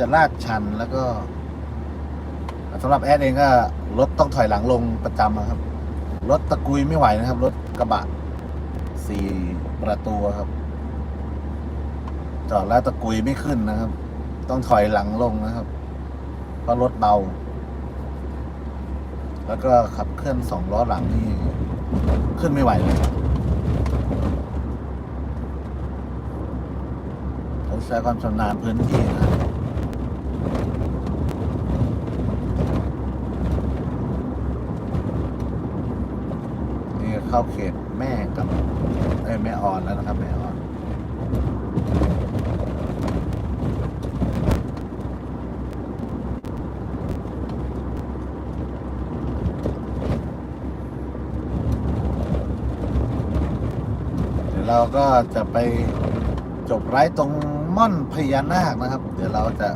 จะลาดชันแล้วก็สำหรับแอดเองก็รถต้องถอยหลังลงประจำครับ รถตะกุยไม่ไหวนะครับ รถกระบะสี่ประตูครับ จอดแล้วตะกุยไม่ขึ้นนะครับ ต้องถอยหลังลงนะครับ เพราะรถเบา แล้วก็ขับเคลื่อนสองล้อหลังนี่ขึ้นไม่ไหวเลยต้องใช้ความชำนาญพื้นที่นะครับ นี่เข้าเขตแม่กับเอ้ยแม่ออนแล้วนะครับ แม่ออนเดี๋ยวเราก็จะไปจบไลฟ์ตรงม่อนพญานาคนะครับ เดี๋ยวเราจะ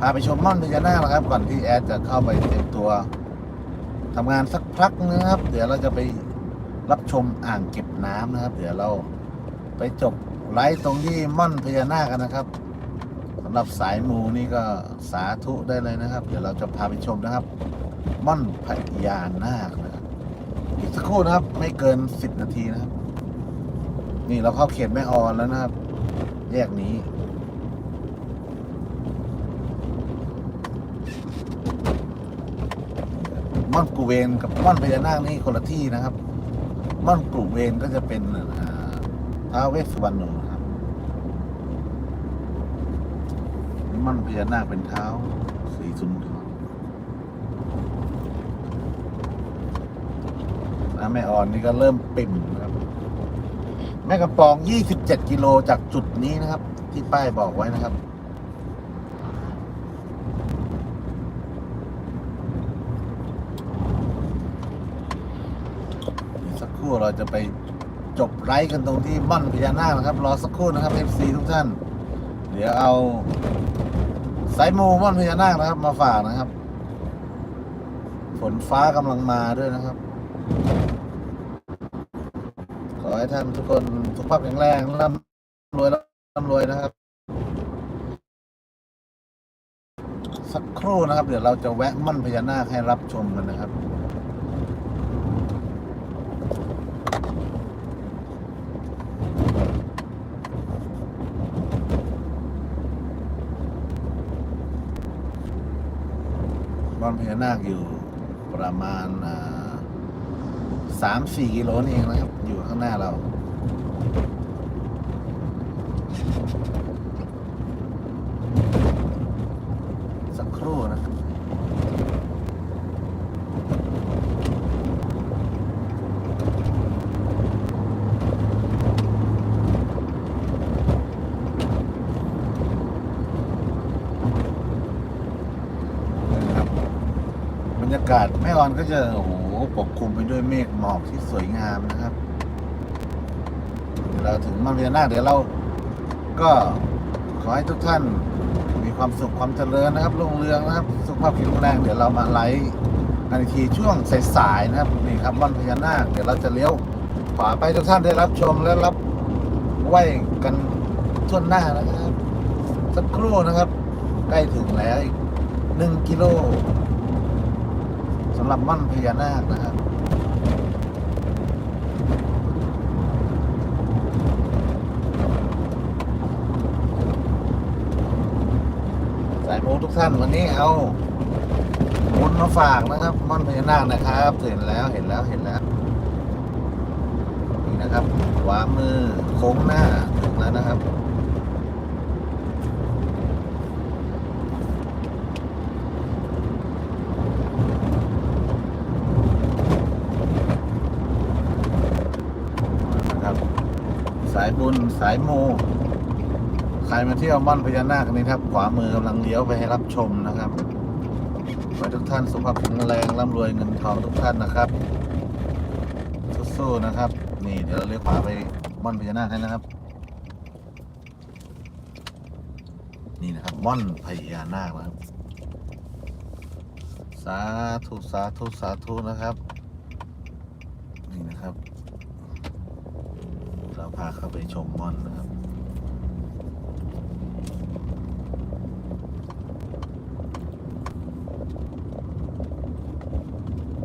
พาไปชมม่อนพญานาคนะครับ ก่อนที่แอดจะเข้าไปเตรียมตัวทำงานสักพักนึงนะครับ เดี๋ยวเราจะไปรับชมอ่างเก็บน้ำนะครับ เดี๋ยวเราไปจบไลฟ์ตรงที่ม่อนพญานาคกันนะครับสำหรับสายมูนี่ก็สาธุได้เลยนะครับ เดี๋ยวเราจะพาไปชมนะครับ ม่อนพญานาคนะครับอีกสักครู่นะครับ ไม่เกินสิบนาทีนะครับ นี่เราเข้าเขตแม่ออนแล้วนะครับ แยกนี้ ม่อนกูเวนกับม่อนพญานาคนี่คนละที่นะครับ ม่อนกูเวนก็จะเป็นท้าวเวสสุวรรณนะครับม่อนพญานาคเป็นเท้าสีสุนทรน้ำแม่อ่อนนี่ก็เริ่มปิ่มนะครับ แม่กำปอง 27 กิโลจากจุดนี้นะครับ ที่ป้ายบอกไว้นะครับ อีกสักครู่เราจะไปจบไลฟ์กันตรงที่ม่อนพญานาคนะครับ รอสักครู่นะครับ FC ทุกท่าน เดี๋ยวเอาสายมูม่อนพญานาคนะครับ มาฝากนะครับ ฝนฟ้ากำลังมาด้วยนะครับ ขอให้ท่านทุกคนสุขภาพแข็งแรงร่ำรวยร่ำรวยนะครับ สักครู่นะครับ เดี๋ยวเราจะแวะม่อนพญานาคให้รับชมกันนะครับ ม่อนพญานาคอยู่ประมาณสามสี่กิโลนี่เองนะครับ อยู่ข้างหน้าเราสักครู่นะครับนะครับบรรยากาศแม่ออนก็จะ โอ้โหปกคลุมไปด้วยเมฆหมอกที่สวยงามนะครับ เราถึงมังพญานาเดี๋ยวเราก็ขอให้ทุกท่านมีความสุขความเจริญนะครับรุ่งเรืองนะครับ สุขภาพแข็งแรงเดี๋ยวเรามาไลฟ์กันอีกทีช่วงสายๆนะครับนี่ครับม่อนพญานาคเดี๋ยวเราจะเลี้ยวขวาไปทุกท่านได้รับชมและรับไหวกันทั่วหน้านะครับ สักครู่นะครับ ใกล้ถึงแล้วอีกหนึ่งกิโล สำหรับม่อนพญานาคนะครับสายโมทุกท่านวันนี้เอาบุญมาฝากนะครับม่อนพญานาคนะครับเห็นแล้วเห็นแล้วเห็นแล้วนี่นะครับขวามือโค้งหน้าถึงแล้วนะครับ สายบุญสายมูใครมาเที่ยวม่อนพญานาคนี่ครับ ขวามือกำลังเลี้ยวไปให้รับชมนะครับขอให้ทุกท่านสุขภาพแข็งแรงร่ำรวยเงินทองทุกท่านนะครับสู้ๆนะครับ นี่เดี๋ยวเราเลี้ยวขวาไปม่อนพญานาคให้นะครับ นี่นะครับม่อนพญานาคนะครับ สาธุสาธุสาธุนะครับ นี่นะครับ พาเข้าไปชมม่อนนะครับ